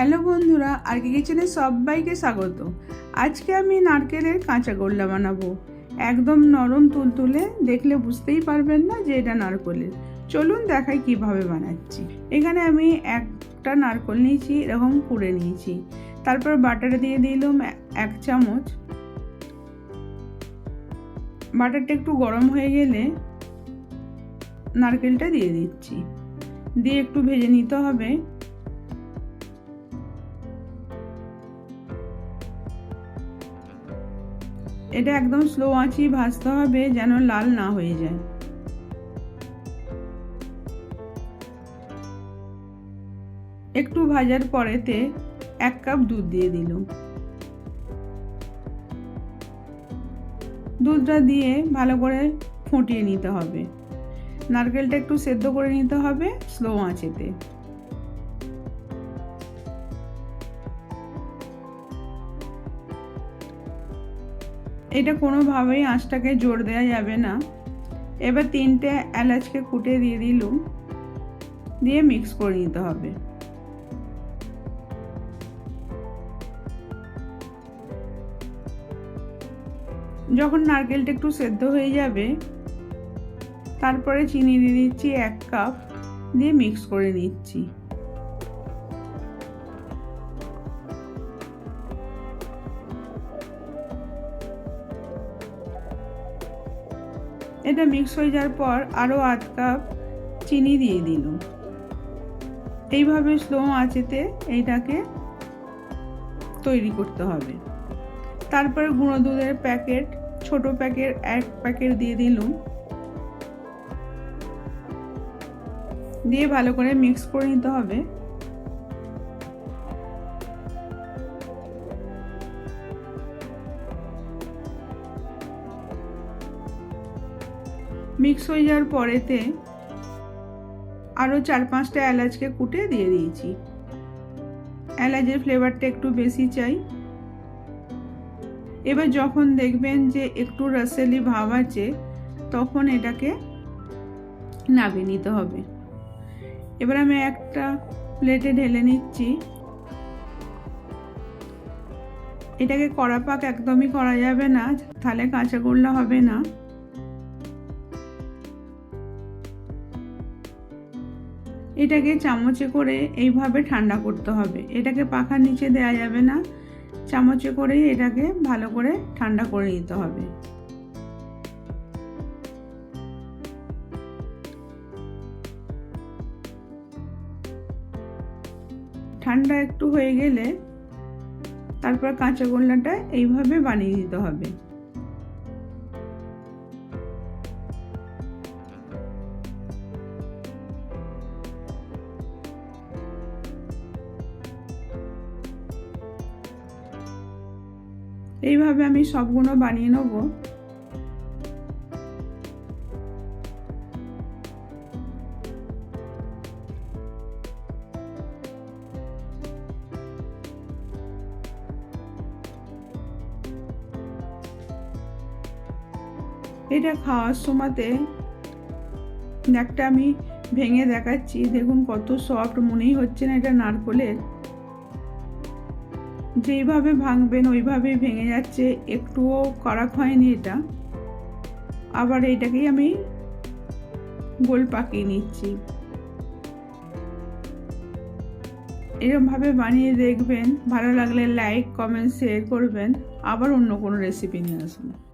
Hello বন্ধুরা আর কি কিচেনে সবাইকে স্বাগত। আজকে আমি নারকেলের কাঁচা গোল্লা বানাবো। একদম নরম তুলতুলে, দেখলে বুঝতেই পারবেন না যে এটা নারকেলের। চলুন দেখাই কীভাবে বানাচ্ছি। এখানে আমি একটা নারকেল নিয়েছি, এরকম কুড়ে নিয়েছি। তারপর বাটার দিয়ে দিলাম এক চামচ। বাটারটা একটু গরম হয়ে গেলে নারকেলটা দিয়ে দিচ্ছি। দিয়ে একটু ভেজে নিতে হবে। এটা একদম স্লো আঁচি ভাজতে হবে যেন লাল না হয়ে যায়। একটু ভাজার পরেতে এক কাপ দুধ দিয়ে দিল। দুধটা দিয়ে ভালো করে ফুটিয়ে নিতে হবে। নারকেলটা একটু সেদ্ধ করে নিতে হবে স্লো আঁচেতে। এটা কোনোভাবেই আঁচটাকে জোর দেওয়া যাবে না। এবার তিনটে এলাচকে কুটে দিয়ে দিলুম। দিয়ে মিক্স করে নিতে হবে। যখন নারকেলটা একটু সেদ্ধ হয়ে যাবে, তারপরে চিনি দিয়ে দিচ্ছি এক কাপ। দিয়ে মিক্স করে নিচ্ছি। এটা মিক্স হয়ে যাওয়ার পর আরও আধ কাপ চিনি দিয়ে দিল এইভাবে স্লো আঁচেতে এইটাকে তৈরি করতে হবে। তারপরে গুঁড়ো দুধের প্যাকেট, ছোট প্যাকেট, এক প্যাকেট দিয়ে দিলুম। দিয়ে ভালো করে মিক্স করে নিতে হবে। মিক্স হয়ে যাওয়ার পরেতে আরও চার পাঁচটা এলাচকে কুটে দিয়ে দিয়েছি। এলাচের ফ্লেভারটা একটু বেশি চাই। এবার যখন দেখবেন যে একটু রসেলি ভাব আছে, তখন এটাকে নামিয়ে নিতে হবে। এবার আমি একটা প্লেটে ঢেলে নিচ্ছি। এটাকে কড়া পাক একদমই করা যাবে না, তাহলে কাঁচা গোল্লা হবে না। এটাকে চামচে করে এইভাবে ঠান্ডা করতে হবে। এটাকে পাখার নিচে দেওয়া যাবে না। চামচে করে এটাকে ভালো করে ঠান্ডা করে নিতে হবে। ঠান্ডা একটু হয়ে গেলে তারপর কাঁচা গোল্লাটা এইভাবে বানিয়ে দিতে হবে। এইভাবে আমি সবগুলো বানিয়ে নেব। এটা খাওয়ার সময়তে একটা আমি ভেঙে দেখাচ্ছি, দেখুন কত সফট মনেই হচ্ছে না এটা নারকলের। যেইভাবে ভাঙবেন, ওইভাবেই ভেঙে যাচ্ছে। একটুও কড়াক হয়নি এটা। আবার এইটাকেই আমি গোল পাকিয়ে নিচ্ছি। এরমভাবে বানিয়ে দেখবেন। ভালো লাগলে লাইক কমেন্ট শেয়ার করবেন। আবার অন্য কোনো রেসিপি নিয়ে আসবেন